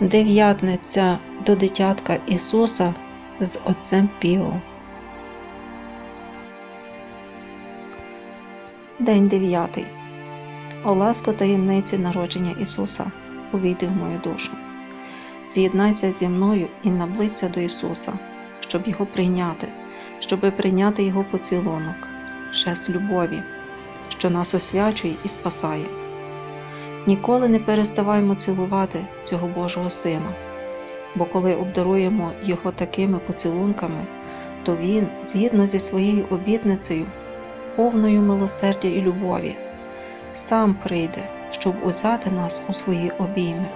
Дев'ятниця до дитятка Ісуса з Отцем Піо. День дев'ятий. О ласко таємниці народження Ісуса, увійди в мою душу. З'єднайся зі мною і наблизься до Ісуса, щоб Його прийняти, щоби прийняти Його поцілунок, жест любові, що нас освячує і спасає. Ніколи не переставаймо цілувати цього Божого Сина, бо коли обдаруємо Його такими поцілунками, то Він, згідно зі своєю обітницею, повною милосердя і любові, сам прийде, щоб узяти нас у свої обійми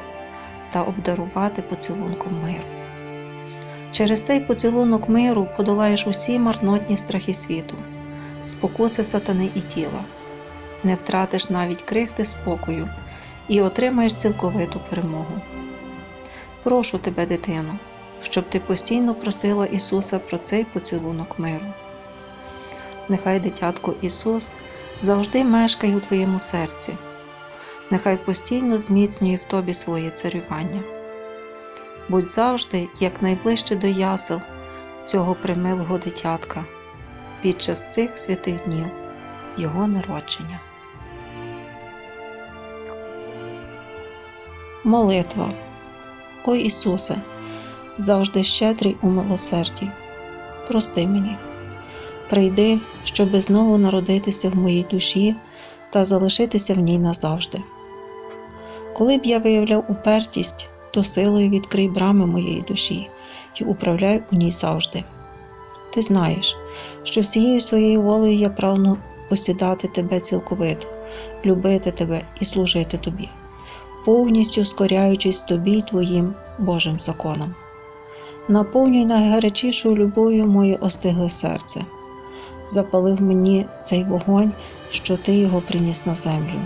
та обдарувати поцілунком миру. Через цей поцілунок миру подолаєш усі марнотні страхи світу, спокуси сатани і тіла, не втратиш навіть крихти спокою і отримаєш цілковиту перемогу. Прошу тебе, дитино, щоб ти постійно просила Ісуса про цей поцілунок миру. Нехай дитятко Ісус завжди мешкає у твоєму серці, нехай постійно зміцнює в тобі своє царювання. Будь завжди якнайближче до ясел цього примилого дитятка під час цих святих днів Його народження. Молитва. О Ісусе, завжди щедрий у милосерді. Прости мені. Прийди, щоби знову народитися в моїй душі та залишитися в ній назавжди. Коли б я виявляв упертість, то силою відкрий брами моєї душі і управляй у ній завжди. Ти знаєш, що всією своєю волею я прагну посідати тебе цілковито, любити тебе і служити тобі, повністю скоряючись тобі й твоїм Божим законам. Наповнюй найгарячішою любов'ю моє остигле серце запалив мені цей вогонь, що ти його приніс на землю,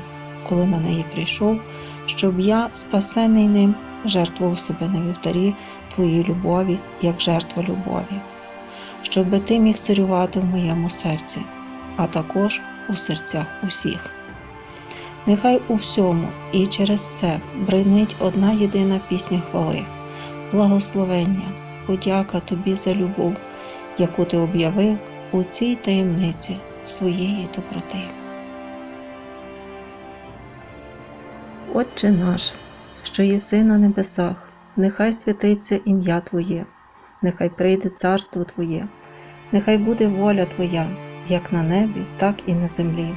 коли на неї прийшов, щоб я, спасений ним, жертвував себе на вівтарі твоїй любові, як жертва любові, щоби ти міг царювати в моєму серці, а також у серцях усіх. Нехай у всьому і через все бринить одна єдина пісня хвали, благословення, подяка тобі за любов, яку ти об'явив у цій таємниці своєї доброти. Отче наш, що єси на небесах, нехай святиться ім'я Твоє, нехай прийде царство Твоє, нехай буде воля Твоя, як на небі, так і на землі.